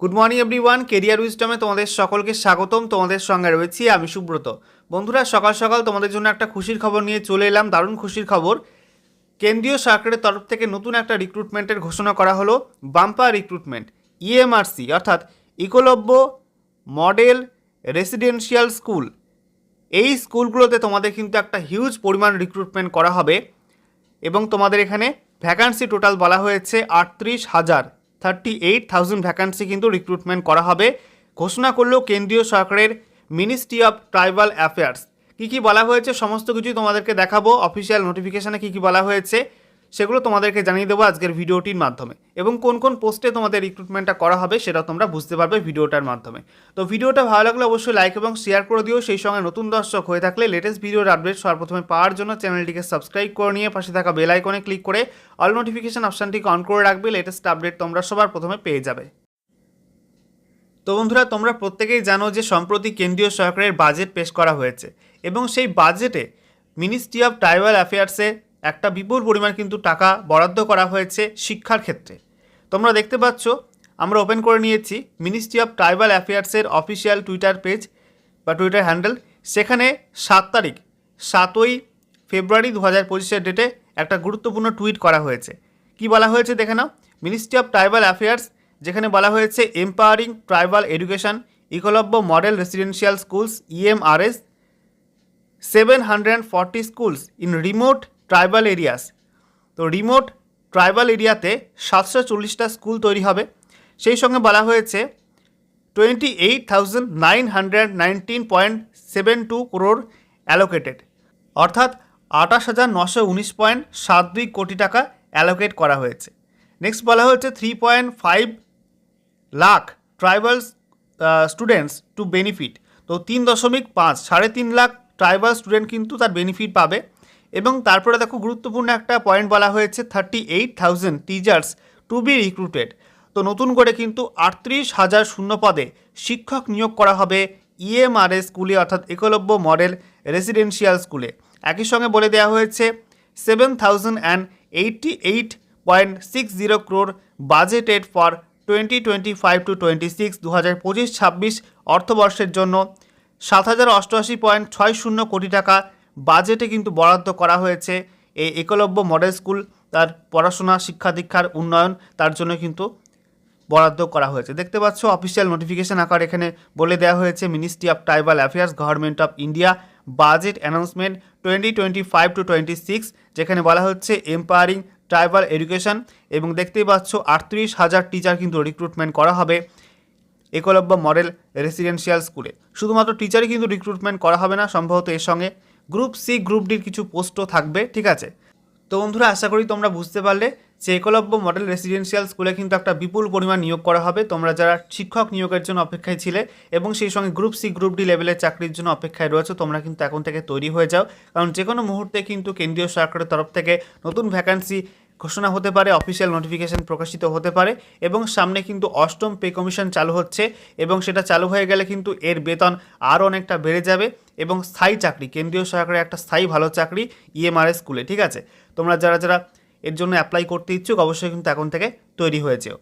Good morning everyone career উইজডমে তোমাদের সকলকে স্বাগতম। তোমাদের সঙ্গে রয়েছি আমি সুব্রত। বন্ধুরা, সকাল সকাল তোমাদের জন্য একটা খুশির খবর নিয়ে চলে এলাম। দারুণ খুশির খবর। কেন্দ্রীয় সরকারের তরফ থেকে নতুন একটা রিক্রুটমেন্টের ঘোষণা করা হলো বাম্পার রিক্রুটমেন্ট ইএমআরসি অর্থাৎ ইকোলব্য মডেল রেসিডেন্সিয়াল স্কুল এই স্কুলগুলোতে তোমাদের কিন্তু একটা হিউজ পরিমাণ রিক্রুটমেন্ট করা হবে এবং তোমাদের এখানে ভ্যাকান্সি টোটাল বলা হয়েছে আটত্রিশ হাজার। থার্টি এইট থাউজেন্ড ভ্যাকান্সি কিন্তু রিক্রুটমেন্ট করা হবে। ঘোষণা করল কেন্দ্রীয় সরকারের মিনিস্ট্রি অফ ট্রাইবাল অ্যাফেয়ার্স কী কী বলা হয়েছে? সমস্ত কিছুই তোমাদেরকে দেখাবো। অফিসিয়াল নোটিফিকেশানে কী কী বলা হয়েছে? সেগুলো তোমাদেরকে জানিয়ে দেবো আজকের ভিডিওটির মাধ্যমে। এবং কোন কোন পোস্টে তোমাদের রিক্রুটমেন্টটা করা হবে সেটা তোমরা বুঝতে পারবে ভিডিওটার মাধ্যমে। তো ভিডিওটা ভালো লাগলে অবশ্যই লাইক এবং শেয়ার করে দিও। সেই সঙ্গে নতুন দর্শক হয়ে থাকলে লেটেস্ট ভিডিওর আপডেট সর্বপ্রথমে পাওয়ার জন্য চ্যানেলটিকে সাবস্ক্রাইব করে নিয়ে পাশে থাকা বেল আইকনে ক্লিক করে অল নোটিফিকেশান অপশানটিকে অন করে রাখবে। লেটেস্ট আপডেট তোমরা সবার প্রথমে পেয়ে যাবে। তো বন্ধুরা, তোমরা প্রত্যেকেই জানো যে সম্প্রতি কেন্দ্রীয় সরকারের বাজেট পেশ করা হয়েছে। এবং সেই বাজেটে মিনিস্ট্রি অফ ট্রাইবাল অ্যাফেয়ার্সে একটা বিপুল পরিমাণ কিন্তু টাকা বরাদ্দ করা হয়েছে শিক্ষার ক্ষেত্রে। তোমরা দেখতে পাচ্ছ, আমরা ওপেন করে নিয়েছি মিনিস্ট্রি অফ ট্রাইবাল অ্যাফেয়ার্সের অফিসিয়াল টুইটার পেজ বা টুইটার হ্যান্ডেল সেখানে সাত তারিখ, সাতই ফেব্রুয়ারি দু হাজার পঁচিশের ডেটে একটা গুরুত্বপূর্ণ টুইট করা হয়েছে। কি বলা হয়েছে দেখে নাও। মিনিস্ট্রি অফ ট্রাইবাল অ্যাফেয়ার্স যেখানে বলা হয়েছে empowering tribal education Eklavya model residential schools EMRS seven hundred and forty schools in remote tribal areas. তো রিমোট ট্রাইবাল এরিয়াতে সাতশো চল্লিশটা স্কুল তৈরি হবে। সেই সঙ্গে বলা হয়েছে twenty eight thousand nine hundred nineteen point seven two crore allocated অর্থাৎ আঠাশ হাজার নশো উনিশ পয়েন্ট সাত দুই কোটি টাকা অ্যালোকেট করা হয়েছে। নেক্সট বলা হয়েছে three point five lakh tribal students to benefit তো তিন দশমিক পাঁচ, সাড়ে তিন লাখ ট্রাইবাল স্টুডেন্ট কিন্তু তার বেনিফিট পাবে। এবং তারপরে দেখো গুরুত্বপূর্ণ একটা পয়েন্ট বলা হয়েছে thirty eight thousand teachers to be recruited তো নতুন করে কিন্তু আটত্রিশ হাজার শূন্য পদে শিক্ষক নিয়োগ করা হবে ইএমআরএস স্কুলে, অর্থাৎ একলব্য মডেল রেসিডেন্সিয়াল স্কুলে। একই সঙ্গে বলে দেওয়া হয়েছে seven thousand and eighty eight point six zero crore budgeted for twenty twenty five to twenty six দু হাজার পঁচিশ ছাব্বিশ অর্থবর্ষের জন্য সাত হাজার অষ্টআশি পয়েন্ট ছয় শূন্য কোটি টাকা বাজেটে কিন্তু বরাদ্দ করা হয়েছে। এই একলব্য মডেল স্কুল, তার পড়াশোনা, শিক্ষা দীক্ষার উন্নয়ন, তার জন্য কিন্তু বরাদ্দ করা হয়েছে। দেখতে পাচ্ছ অফিসিয়াল নোটিফিকেশন আকার এখানে বলে দেওয়া হয়েছে ministry of tribal affairs government of India budget announcement twenty twenty five to twenty six যেখানে বলা হচ্ছে এম্পায়ারিং ট্রাইবাল এডুকেশন এবং দেখতেই পাচ্ছ, আটত্রিশ হাজার টিচার কিন্তু রিক্রুটমেন্ট করা হবে একলব্য মডেল রেসিডেন্সিয়াল স্কুলে শুধুমাত্র টিচারই কিন্তু রিক্রুটমেন্ট করা হবে না, সম্ভবত এর সঙ্গে গ্রুপ সি, গ্রুপ ডির কিছু পোস্টও থাকবে, ঠিক আছে? তো বন্ধুরা, আশা করি তোমরা বুঝতে পারলে যে একলব্য মডেল রেসিডেন্সিয়াল স্কুলে কিন্তু একটা বিপুল পরিমাণ নিয়োগ করা হবে। তোমরা যারা শিক্ষক নিয়োগের জন্য অপেক্ষায় ছিলে এবং সেই সঙ্গে গ্রুপ সি, গ্রুপ ডি লেভেলের চাকরির জন্য অপেক্ষায় রয়েছে, তোমরা কিন্তু এখন থেকে তৈরি হয়ে যাও। কারণ যে কোনো মুহূর্তে কিন্তু কেন্দ্রীয় সরকারের তরফ থেকে নতুন ভ্যাকান্সি ঘোষণা হতে পারে অফিসিয়াল নোটিফিকেশান প্রকাশিত হতে পারে এবং সামনে কিন্তু অষ্টম পে কমিশন চালু হচ্ছে এবং সেটা চালু হয়ে গেলে কিন্তু এর বেতন আরও অনেকটা বেড়ে যাবে এবং স্থায়ী চাকরি, কেন্দ্রীয় সরকারের একটা স্থায়ী ভালো চাকরি ইএমআরএস স্কুলে ঠিক আছে? তোমরা যারা যারা এর জন্য অ্যাপ্লাই করতে ইচ্ছুক অবশ্যই কিন্তু এখন থেকে তৈরি হয়ে যেও।